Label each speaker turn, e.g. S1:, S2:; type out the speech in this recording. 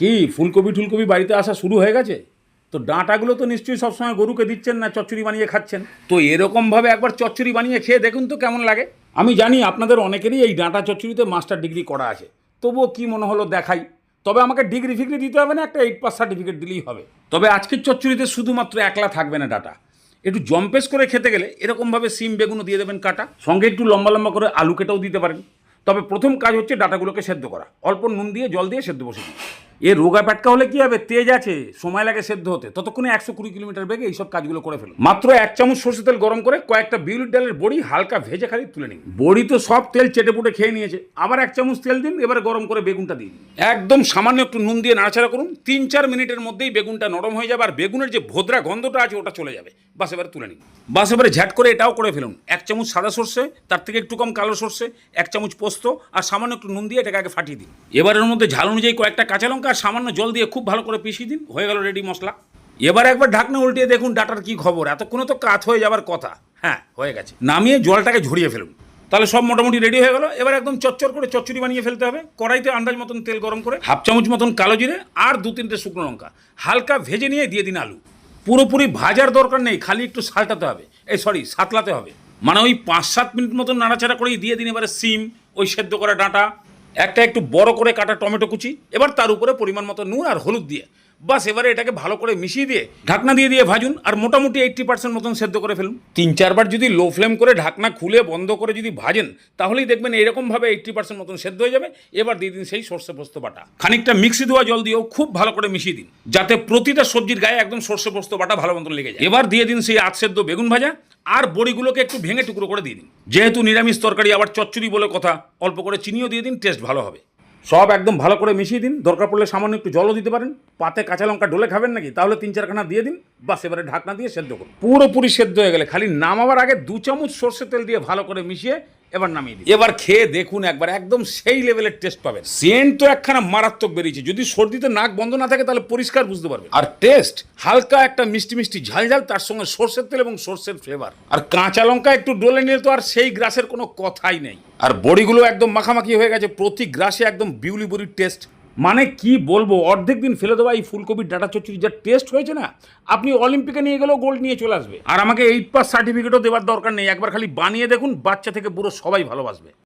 S1: কি ফুলকপি টুলকপি বাড়িতে আসা শুরু হয়ে গেছে? তো ডাঁটাগুলো তো নিশ্চয়ই সবসময় গরুকে দিচ্ছেন না, চচ্চড়ি বানিয়ে খাচ্ছেন। তো এরকমভাবে একবার চচ্চড়ি বানিয়ে খেয়ে দেখুন তো কেমন লাগে। আমি জানি আপনাদের অনেকেরই এই ডাঁটা চচ্চড়িতে মাস্টার ডিগ্রি করা আছে। তবুও কি মনে হলো দেখাই। তবে আমাকে ডিগ্রি ফিগ্রি দিতে হবে না, একটা এইট পাস সার্টিফিকেট দিলেই হবে। তবে আজকের চচ্চড়িতে শুধুমাত্র একলা থাকবে না ডাটা। একটু জম্পেস করে খেতে গেলে এরকমভাবে সিম বেগুনও দিয়ে দেবেন কাটা। সঙ্গে একটু লম্বা লম্বা করে আলু কেটেও দিতে পারেন। তবে প্রথম কাজ হচ্ছে ডাটাগুলোকে সেদ্ধ করা। অল্প নুন দিয়ে জল দিয়ে সেদ্ধ বসে দিন। এ রোগা প্যাটকা হলে কি হবে? তেজ আছে, সময় লাগে সেদ্ধ হতে। ততক্ষণে একশো কুড়ি কিলোমিটার বেগে এইসব কাজগুলো করে ফেলুন মাত্র এক চামচ সর্ষে তেল গরম করে কয়েকটা বিউলির ডালের বড়ি হালকা ভেজে খালি তুলে নিন। বড়ি তো সব তেল চেটে পুটে খেয়ে নিয়েছে। আবার এক চামচ তেল দিন, এবারে গরম করে বেগুনটা দিন। একদম সামান্য একটু নুন দিয়ে নাড়াচাড়া করুন। তিন চার মিনিটের মধ্যেই বেগুনটা নরম হয়ে যাবে আর বেগুনের যে ভোদরা গন্ধটা আছে, ওটা চলে যাবে। বাস এবারে তুলে নিন। বাস এবারে ঝ্যাট করে এটাও করে ফেলুন। এক চামচ সাদা সর্ষে, তার থেকে একটু কম কালো সর্ষে, এক চামচ পোস্ত আর সামান্য একটু নুন দিয়ে এটাকে আগে ফাটিয়ে দিন। এবারের মধ্যে ঝাল অনুযায়ী কয়েকটা কাঁচা লঙ্কা আর সামান্য জল দিয়ে খুব ভালো করে পিষিয়ে দিন, হয়ে গেল রেডি মশলা। এবার একবার ঢাকনা উল্টিয়ে দেখুন ডাটার কি খবর, এতক্ষণে তো কাত হয়ে যাবার কথা। হ্যাঁ হয়ে গেছে। নামিয়ে জলটাকে ঝরিয়ে ফেলুন। তাহলে সব মোটামুটি রেডি হয়ে গেল। এবার একদম চচ্চর করে চচ্চড়ি বানিয়ে ফেলতে হবে। কড়াইতে আন্দাজ মতন তেল গরম করে, হাফ চামচ মতন কালো জিরে আর দু তিনটে শুকনো লঙ্কা। হালকা ভেজে নিয়ে দিয়ে দিন আলু। পুরোপুরি ভাজার দরকার নেই, খালি একটু সালটাতে হবে। এই সরি সাতলাতে হবে। মানে ওই পাঁচ সাত মিনিট মতন নাড়াচাড়া করেই দিয়ে দিন এবারে সিম, ওই সেদ্ধ করা ডাঁটা। একটা একটু বড় করে কাটা টমেটো কুচি, এবার তার উপরে পরিমাণ মতো নুন আর হলুদ দিয়ে। বাস এবারে এটাকে ভালো করে মিশিয়ে দিয়ে, ঢাকনা দিয়ে দিয়ে ভাজুন, আর মোটামুটি এইট্টি পার্সেন্ট মতন সেদ্ধ করে ফেলুন। তিন চারবার যদি লো ফ্লেম করে ঢাকনা খুলে বন্ধ করে যদি ভাজেন, তাহলেই দেখবেন এরকমভাবে এইট্টি পার্সেন্ট মতন সেদ্ধ হয়ে যাবে। এবার দিয়ে দিন সেই সর্ষে পোস্ত বাটা। খানিকটা মিক্সি ধোয়া জল দিয়েও খুব ভালো করে মিশিয়ে দিন, যাতে প্রতিটা সবজির গায়ে একদম সর্ষে পোস্ত বাটা ভালো মতন লেগে যায়। এবার দিয়ে দিন সেই আধ সেদ্ধ বেগুন ভাজা আর বড়িগুলোকে একটু ভেঙে টুকরো করে দিয়ে দিন। যেহেতু নিরামিষ তরকারি আবার চচ্চড়ি বলে কথা, অল্প করে চিনিও দিয়ে দিন টেস্ট ভালো হবে। সব একদম ভালো করে মিশিয়ে দিন। দরকার পড়লে সামান্য একটু জলও দিতে পারেন। পাতে কাঁচা লঙ্কা ঢোলে খাবেন নাকি? তাহলে তিন চারখানা দিয়ে দিন। বা এবারে ঢাকনা দিয়ে সেদ্ধ করুন। পুরোপুরি সেদ্ধ হয়ে গেলে খালি নামাবার আগে দু চামচ সর্ষে তেল দিয়ে ভালো করে মিশিয়ে এবার নামিয়ে দিন এবার খেয়ে দেখুন একবার, একদম সেই লেভেলের টেস্ট পাবেন। সেন্ট তো একখানা মারাত্মক বেরিয়েছে, যদি সর্দিতে নাক বন্ধ না থাকে তাহলে পরিষ্কার বুঝতে পারবে আর টেস্ট হালকা একটা মিষ্টি মিষ্টি ঝাল ঝাল, তার সঙ্গে সর্ষের তেল এবং সর্ষের ফ্লেভার আর কাঁচা লঙ্কা একটু ডলে নিলে তো আর সেই গ্রাসের কোনো কথাই নেই। আর বড়িগুলো একদম মাখামাখি হয়ে গেছে, প্রতি গ্রাসে একদম বিউলি বড়ির টেস্ট মানে কি বলব? অর্ধেক দিন ফেলে দেওয়া এই ফুলকপির ডাটা চচ্চড়ি যা টেস্ট হয়েছে না, আপনি অলিম্পিকে নিয়ে গেলেও গোল্ড নিয়ে চলে আসবে। আর আমাকে এইট পাস সার্টিফিকেটও দেওয়ার দরকার নেই, একবার খালি বানিয়ে দেখুন, বাচ্চা থেকে পুরো সবাই ভালোবাসবে।